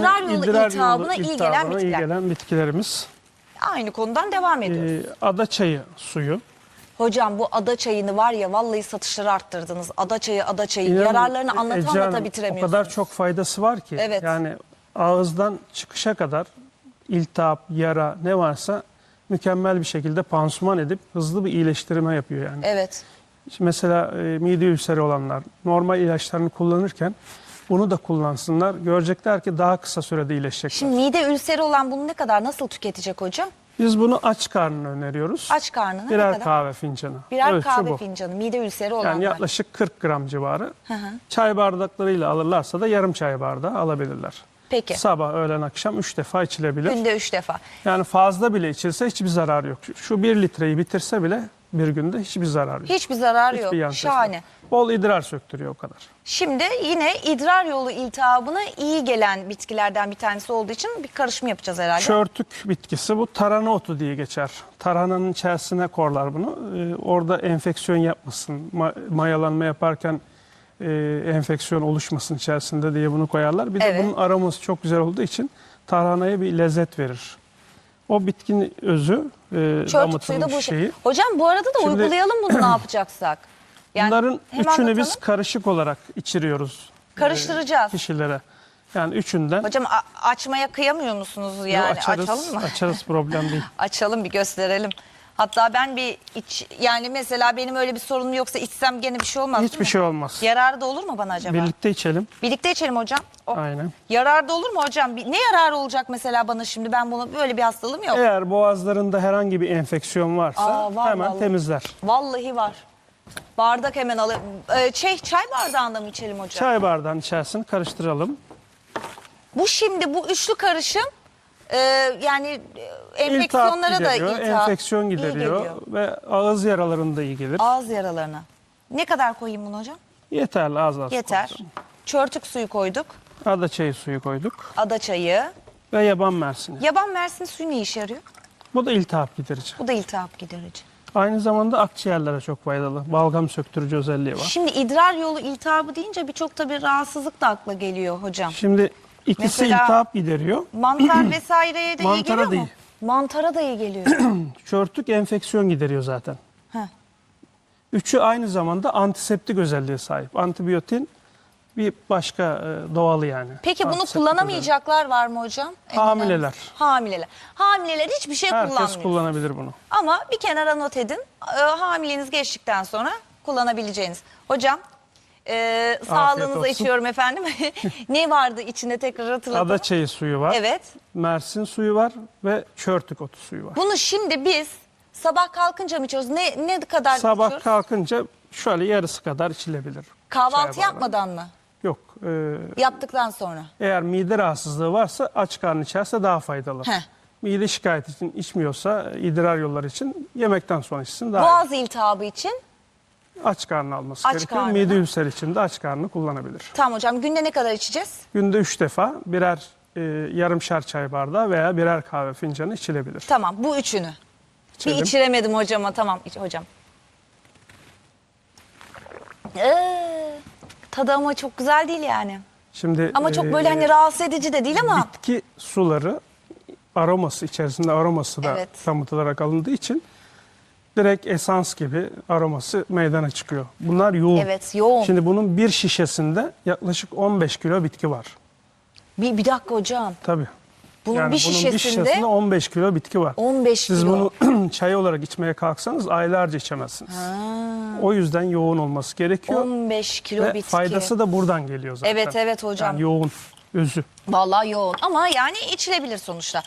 İdrar yolu İdrar iltihabına yolu iyi gelen iltihabına iyi bitkiler. gelen bitkilerimiz. Aynı konudan devam ediyoruz. Ee, ada çayı suyu. Hocam bu ada çayını var ya vallahi satışları arttırdınız. Ada çayı, ada çayı. İnanın, Yararlarını anlata Ece anlata Hanım, bitiremiyorsunuz. O kadar çok faydası var ki. Evet. Yani ağızdan çıkışa kadar iltihap, yara ne varsa mükemmel bir şekilde pansuman edip hızlı bir iyileştirme yapıyor yani. Evet. Şimdi Mesela e, mide ülseri olanlar normal ilaçlarını kullanırken bunu da kullansınlar. Görecekler ki daha kısa sürede iyileşecekler. Şimdi mide ülseri olan bunu ne kadar nasıl tüketecek hocam? Biz bunu aç karnına öneriyoruz. Aç karnına ne Birer kadar? kahve fincanı. Birer Ölçü kahve bu. fincanı mide ülseri olanlar. Yani yaklaşık 40 gram civarı. Hı hı. Çay bardaklarıyla alırlarsa da yarım çay bardağı alabilirler. Peki. Sabah, öğlen, akşam 3 defa içilebilir. Günde üç defa. Yani fazla bile içilse hiçbir zarar yok. Şu 1 litreyi bitirse bile bir günde hiçbir zarar yok. Hiçbir zarar Hiçbir yok. Şahane. Bol idrar söktürüyor o kadar. Şimdi yine idrar yolu iltihabına iyi gelen bitkilerden bir tanesi olduğu için bir karışım yapacağız herhalde. Çörtük bitkisi bu tarhana otu diye geçer. Tarhananın içerisine korlar bunu. Ee, orada enfeksiyon yapmasın, ma- mayalanma yaparken e, enfeksiyon oluşmasın içerisinde diye bunu koyarlar. Bir Evet. de bunun aroması çok güzel olduğu için tarhanaya bir lezzet verir. O bitkinin özü, e, Çörtük suyu da bu şey. şeyi. Hocam bu arada da Şimdi- uygulayalım bunu ne yapacaksak. Yani Bunların hem üçünü biz karışık olarak içiriyoruz. e, Karıştıracağız. kişilere. Yani üçünden Hocam a- açmaya kıyamıyor musunuz yani? açarız, Açalım mı? açarız problem değil. Açalım bir gösterelim. Hatta ben bir iç yani mesela benim öyle bir sorunum yoksa içsem gene bir şey olmaz değil Hiçbir mi? şey olmaz. Yararı da olur mu bana acaba? Birlikte içelim. Birlikte içelim hocam. O- Aynen. Yararı da olur mu hocam? Bir- Ne yararı olacak mesela bana şimdi? Ben bunu böyle bir hastalığım yok. Eğer boğazlarında herhangi bir enfeksiyon varsa Aa, var hemen vallahi. temizler. Vallahi var. Bardak hemen alayım. Ee, şey, çay bardağında mı içelim hocam? Çay bardağının içerisini karıştıralım. Bu şimdi bu üçlü karışım e, yani e, enfeksiyonlara da gideriyor, iltihap enfeksiyon gideriyor geliyor. ve ağız yaralarında iyi gelir. Ağız yaralarına. Ne kadar koyayım bunu hocam? Yeterli az az. Yeter. koyalım. Çörtük suyu koyduk. Ada çayı suyu koyduk Ada çayı. ve yaban mersini. Yaban mersin suyu ne işe yarıyor? Bu da iltihap giderici. Bu da iltihap giderici. Aynı zamanda akciğerlere çok faydalı. Balgam söktürücü özelliği var. Şimdi idrar yolu iltihabı deyince birçok tabii rahatsızlık da akla geliyor hocam. Şimdi ikisi Mesela- iltihap gideriyor. Mantar vesaireye de iyi Mantara geliyor da mu? Mantara da iyi geliyor. Çörtük enfeksiyon gideriyor zaten. Heh. Üçü aynı zamanda antiseptik özelliğe sahip. Antibiyotin bir başka e, doğalı yani. Peki bunu özelliği. kullanamayacaklar var mı hocam? En Hamileler. önemlisi. Hamileler. Hamileler hiçbir şey Herkes kullanmıyor. kullanabilir bunu. Ama bir kenara not edin. E, hamileniz geçtikten sonra kullanabileceğiniz. Hocam e, sağlığınıza olsun. içiyorum efendim. ne vardı içinde tekrar hatırlatalım. Ada çayı suyu var. Evet. Mersin suyu var ve çörtük otu suyu var. Bunu şimdi biz sabah kalkınca mı içiyoruz? Ne ne kadar Sabah içiyoruz? kalkınca şöyle yarısı kadar içilebilir. Kahvaltı yapmadan mı? Yok. e, Yaptıktan sonra. eğer mide rahatsızlığı varsa aç karnı içerse daha faydalı. Heh. Mide şikayeti için içmiyorsa idrar yolları için yemekten sonra içsin daha iyi. Boğaz iltihabı için. Aç karnı alması Aç gerekiyor. karnına. Mide ülseri için de aç karnı kullanabilir. Tamam hocam günde ne kadar içeceğiz? Günde üç defa birer e, yarımşar çay bardağı veya birer kahve fincanı içilebilir. Tamam bu üçünü. İçelim. Bir içiremedim hocama tamam iç, hocam. Ee, tadı ama çok güzel değil yani. Şimdi Ama çok e, böyle hani rahatsız edici de değil ama. bitki suları aroması içerisinde aroması da Evet. damıtılarak alındığı için direkt esans gibi aroması meydana çıkıyor. Bunlar yoğun. Evet yoğun. Şimdi bunun bir şişesinde yaklaşık 15 kilo bitki var. Bir, bir dakika hocam. Tabii. Bunun Yani bir şişesinde 15 kilo bitki var. 15 Siz kilo. bunu çay olarak içmeye kalksanız aylarca içemezsiniz. O yüzden yoğun olması gerekiyor. 15 kilo Ve bitki. faydası da buradan geliyor zaten. Evet, evet hocam. Yani yoğun, özü. Vallahi yoğun ama yani içilebilir sonuçta.